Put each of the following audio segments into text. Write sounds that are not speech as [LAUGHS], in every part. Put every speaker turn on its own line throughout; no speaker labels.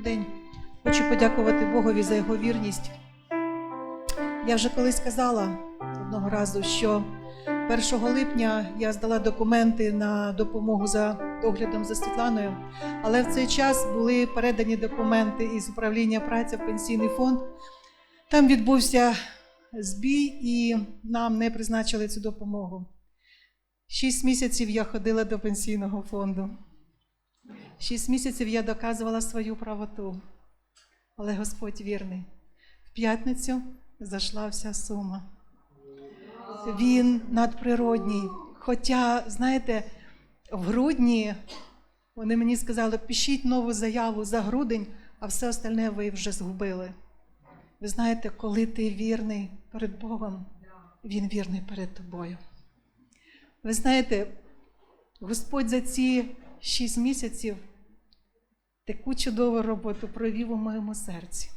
день. Хочу подякувати Богові за його вірність. Я вже колись казала одного разу, що 1 липня я здала документи на допомогу за доглядом за Світланою, але в цей час були передані документи із управління праці в пенсійний фонд. Там відбувся збій, і нам не призначили цю допомогу. Шість місяців я ходила до пенсійного фонду. Шість місяців я доказувала свою правоту. Але Господь вірний. В п'ятницю зайшла вся сума. Він надприродній. Хоча, знаєте, в грудні вони мені сказали, пишіть нову заяву за грудень, а все остальне ви вже згубили. Ви знаєте, коли ти вірний перед Богом, Він вірний перед тобою. Ви знаєте, Господь за ці шість місяців таку чудову роботу провів у моєму серці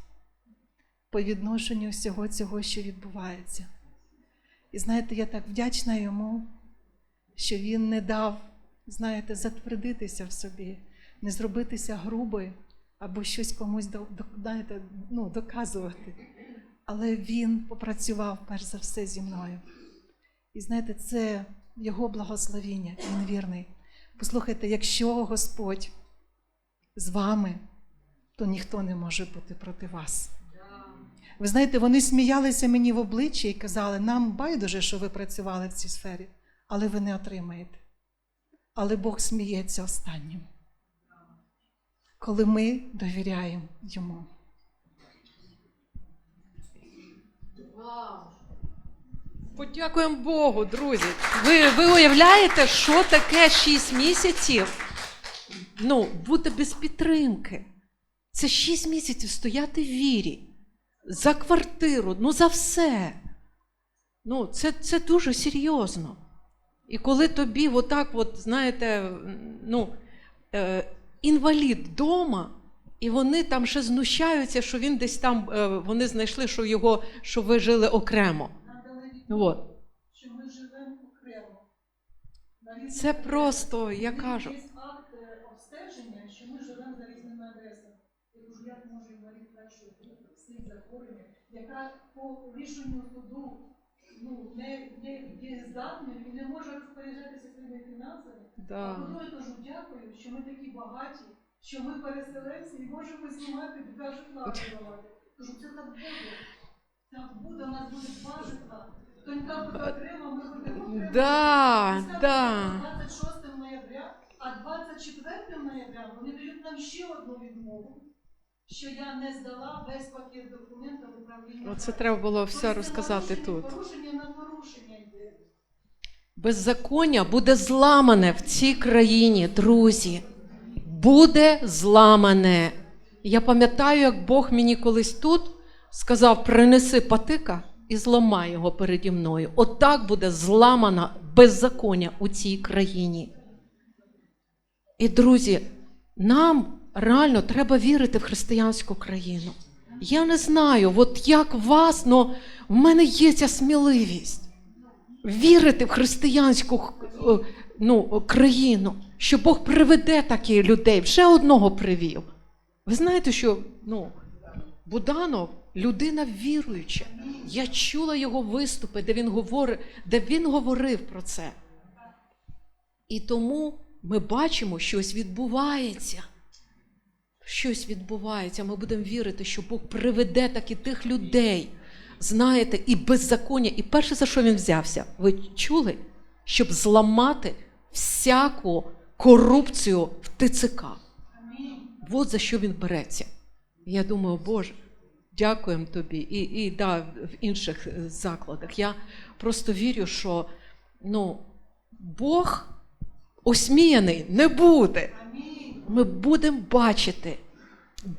по відношенню всього цього, що відбувається. І знаєте, я так вдячна йому, що він не дав, знаєте, затвердитися в собі, не зробитися грубою або щось комусь знаєте, ну, доказувати. Але він попрацював перш за все зі мною. І знаєте, це його благословіння, він вірний. Послухайте, якщо Господь з вами, то ніхто не може бути проти вас. Ви знаєте, вони сміялися мені в обличчя і казали, нам байдуже, що ви працювали в цій сфері, але ви не отримаєте. Але Бог сміється останнім, коли ми довіряємо йому.
Подякуємо Богу, друзі. Ви, ви уявляєте, що таке 6 місяців? Ну, бути без підтримки. Це 6 місяців стояти в вірі. За квартиру, ну за все. Ну, це, це дуже серйозно. І коли тобі, отак, от, знаєте, ну, е, інвалід вдома, і вони там ще знущаються, що він десь там, е, вони знайшли, що його, що ви жили окремо. От.
що ми живемо окремо.
Це просто, я кажу.
Є акт е, обстеження, що ми живемо за різними адресами. Я кажу, як може першої групи з захворюванням, яка по рішенню суду ну, не, не дієздатна і не може розпоряджатися своїми фінансами.
Да.
тому я кажу, дякую, що ми такі багаті, що ми переселенці і можемо знімати два житла. Кажу, це так буде. Так буде, у нас буде два житла.
Да, да.
26 ноября, а 24 ноября вони дають нам ще одну відмову, що я не здала весь пакет документів управління.
Оце треба було
Тобто
все
це
розказати тут.
Порушення на порушення йде.
Беззаконня буде зламане в цій країні, друзі. Буде зламане. Я пам'ятаю, як Бог мені колись тут сказав: принеси патика і зламай його переді мною. Отак буде зламано беззаконня у цій країні. І, друзі, нам реально треба вірити в християнську країну. Я не знаю, от як вас, але в мене є ця сміливість вірити в християнську е, ну, країну, що Бог приведе таких людей, вже одного привів. Ви знаєте, що ну, Буданов людина віруюча. Я чула його виступи, де він говорив, де він говорив про це. І тому ми бачимо, щось відбувається. Щось відбувається. Ми будемо вірити, що Бог приведе таки тих людей. Знаєте, і беззаконня. І перше, за що він взявся, ви чули? Щоб зламати всяку корупцію в ТЦК. От за що він береться. Я думаю, Боже, дякуємо тобі. І, і да, в інших е, закладах. Я просто вірю, що ну, Бог осміяний не буде. Ми будемо бачити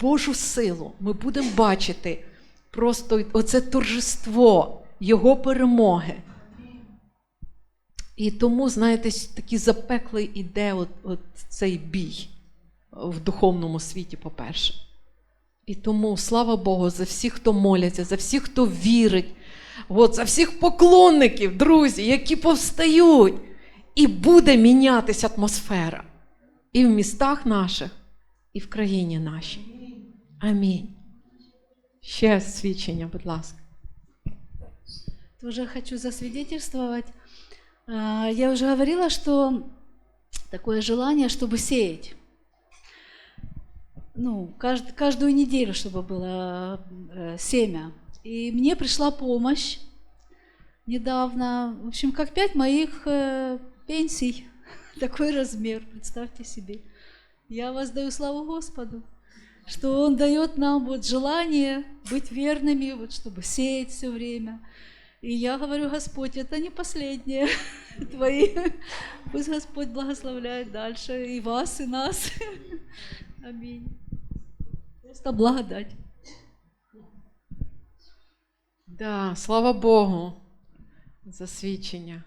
Божу силу, ми будемо бачити просто оце торжество Його перемоги. І тому, знаєте, такий запеклий іде от, от цей бій в духовному світі, по-перше. І тому слава Богу за всіх, хто моляться, за всіх, хто вірить, от, за всіх поклонників, друзі, які повстають. І буде мінятися атмосфера і в містах наших, і в країні нашій. Амінь. Ще свідчення, будь ласка.
Тоже хочу засвидетельствовать. Я уже говорила, что такое желание, чтобы сеять. Ну, кажд- каждую неделю, чтобы было э, семя. И мне пришла помощь недавно. В общем, как пять моих э, пенсий. [LAUGHS] Такой размер, представьте себе. Я воздаю славу Господу, что Он дает нам вот желание быть верными, вот чтобы сеять все время. И я говорю, Господь, это не последнее [LAUGHS] твои. Пусть Господь благословляет дальше и вас, и нас. [LAUGHS] Аминь. Просто благодать.
Да, слава Богу за свідчення.